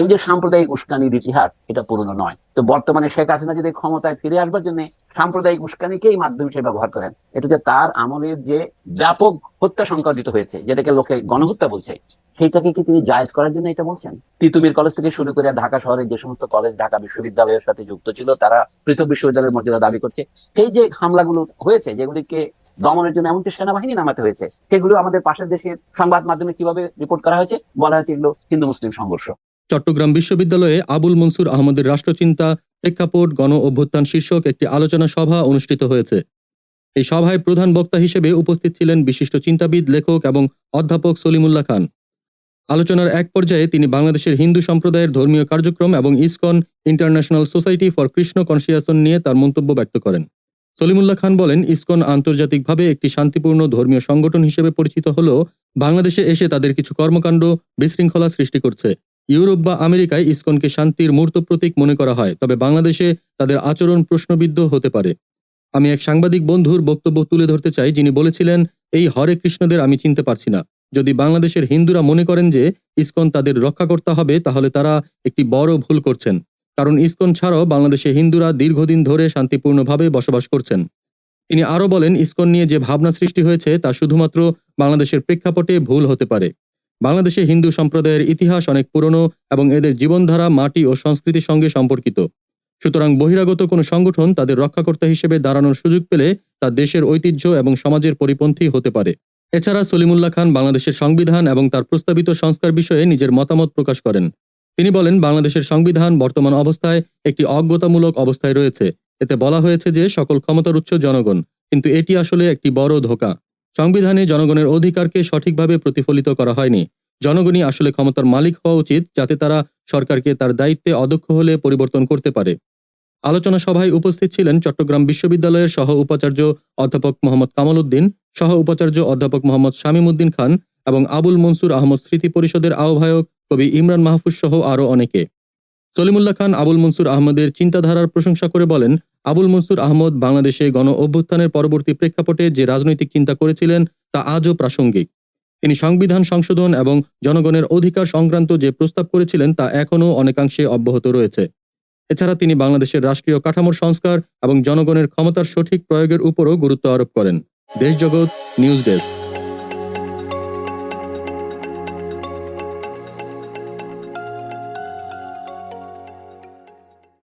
এই যে সাম্প্রদায়িক উস্কানির ইতিহাস, এটা পুরনো নয়। তো বর্তমানে শেখ হাসিনা যদি ক্ষমতায় ফিরে আসবার জন্য সাম্প্রদায়িক উস্কানিকেই মাধ্যম হিসেবে ব্যবহার করেন, এটা যে তার আমলের যে ব্যাপক হত্যা সংঘটিত হয়েছে, যেটাকে লোকে গণহত্যা বলছে, সেইটাকে কি তিনি জায়েজ করার জন্য এটা বলছেন? তিতুমির কলেজ থেকে শুরু করে ঢাকা শহরের যে সমস্ত কলেজ ঢাকা বিশ্ববিদ্যালয়ের সাথে যুক্ত ছিল, তারা পৃথক বিশ্ববিদ্যালয়ের মর্যাদা দাবি করছে। সেই যে হামলাগুলো হয়েছে, যেগুলিকে দমনের জন্য এমনকি সেনাবাহিনী নামাতে হয়েছে, সেগুলো আমাদের পাশের দেশের সংবাদ মাধ্যমে কীভাবে রিপোর্ট করা হয়েছে? বলা হয়েছে এগুলো হিন্দু মুসলিম সংঘর্ষ। চট্টগ্রাম বিশ্ববিদ্যালয়ে আবুল মনসুর আহমদের রাষ্ট্রচিন্তা প্রেক্ষাপট গণ অভ্যুত্থান শীর্ষক একটি আলোচনা সভা অনুষ্ঠিত হয়েছে। এই সভায় প্রধান বক্তা হিসেবে উপস্থিত ছিলেন বিশিষ্ট চিন্তাবিদ, লেখক এবং অধ্যাপক সলিমুল্লাহ খান। আলোচনার এক পর্যায়ে তিনি বাংলাদেশের হিন্দু সম্প্রদায়ের ধর্মীয় কার্যক্রম এবং ISKCON International Society for Krishna Consciousness নিয়ে তার মন্তব্য ব্যক্ত করেন। সলিমুল্লাহ খান বলেন, ইসকন আন্তর্জাতিকভাবে একটি শান্তিপূর্ণ ধর্মীয় সংগঠন হিসেবে পরিচিত হলেও বাংলাদেশে এসে তাদের কিছু কর্মকাণ্ড বিশৃঙ্খলা সৃষ্টি করছে। ইউরোপ বা আমেরিকায় ইসকনকে শান্তির মূর্ত প্রতীক মনে করা হয়, তবে বাংলাদেশে তাদের আচরণ প্রশ্নবিদ্ধ হতে পারে। আমি এক সাংবাদিক বন্ধুর বক্তব্য তুলে ধরতে চাই, যিনি বলেছিলেন, এই হরে কৃষ্ণদের আমি চিনতে পারছি না। যদি বাংলাদেশের হিন্দুরা মনে করেন যে ইসকন তাদের রক্ষাকর্তা হবে, তাহলে তারা একটি বড় ভুল করছেন। কারণ ইসকন ছাড়াও বাংলাদেশে হিন্দুরা দীর্ঘদিন ধরে শান্তিপূর্ণভাবে বসবাস করছেন। তিনি আরও বলেন, ইসকন নিয়ে যে ভাবনা সৃষ্টি হয়েছে, তা শুধুমাত্র বাংলাদেশের প্রেক্ষাপটে ভুল হতে পারে। বাংলাদেশে হিন্দু সম্প্রদায়ের ইতিহাস অনেক পুরনো এবং এদের জীবনধারা, মাটি ও সংস্কৃতির সঙ্গে সম্পর্কিত। সুতরাং বহিরাগত কোনো সংগঠন তাদের রক্ষাকর্তা হিসেবে দাঁড়ানোর সুযোগ পেলে তা দেশের ঐতিহ্য এবং সমাজের পরিপন্থী হতে পারে। এছাড়া সলিমুল্লাহ খান বাংলাদেশের সংবিধান এবং তার প্রস্তাবিত সংস্কার বিষয়ে নিজের মতামত প্রকাশ করেন। তিনি বলেন, বাংলাদেশের সংবিধান বর্তমান অবস্থায় একটি অজ্ঞতামূলক অবস্থায় রয়েছে। এতে বলা হয়েছে যে সকল ক্ষমতার উৎস জনগণ, কিন্তু এটি আসলে একটি বড় ধোঁকা। সংবিধানে জনগণের অধিকারকে সঠিকভাবে প্রতিফলিত করা হয়নি। জনগণই আসলে ক্ষমতার মালিক হওয়া উচিত, যাতে তারা সরকারকে তার দায়িত্বে অদক্ষ হলে পরিবর্তন করতে পারে। আলোচনা সভায় উপস্থিত ছিলেন চট্টগ্রাম বিশ্ববিদ্যালয়ের সহ উপাচার্য অধ্যাপক মোহাম্মদ কামাল উদ্দিন, সহ উপাচার্য অধ্যাপক মোহাম্মদ শামীম উদ্দিন খান এবং আবুল মনসুর আহমদ স্মৃতি পরিষদের আহ্বায়ক কবি ইমরান মাহফুজ সহ আরও অনেকে। সলিমুল্লাহ খান আবুল মনসুর আহমদের চিন্তাধারার প্রশংসা করে বলেন আবুল মনসুর আহমদ বাংলাদেশে গণ অভ্যুত্থানের পরবর্তী প্রেক্ষাপটে যে রাজনৈতিক চিন্তা করেছিলেন, তা আজও প্রাসঙ্গিক। তিনি সংবিধান সংশোধন এবং জনগণের অধিকার সংক্রান্ত যে প্রস্তাব করেছিলেন, তা এখনও অনেকাংশে অব্যাহত রয়েছে। এছাড়া তিনি বাংলাদেশের রাষ্ট্রীয় কাঠামোর সংস্কার এবং জনগণের ক্ষমতার সঠিক প্রয়োগের উপরও গুরুত্ব আরোপ করেন। Deshjagat news desk.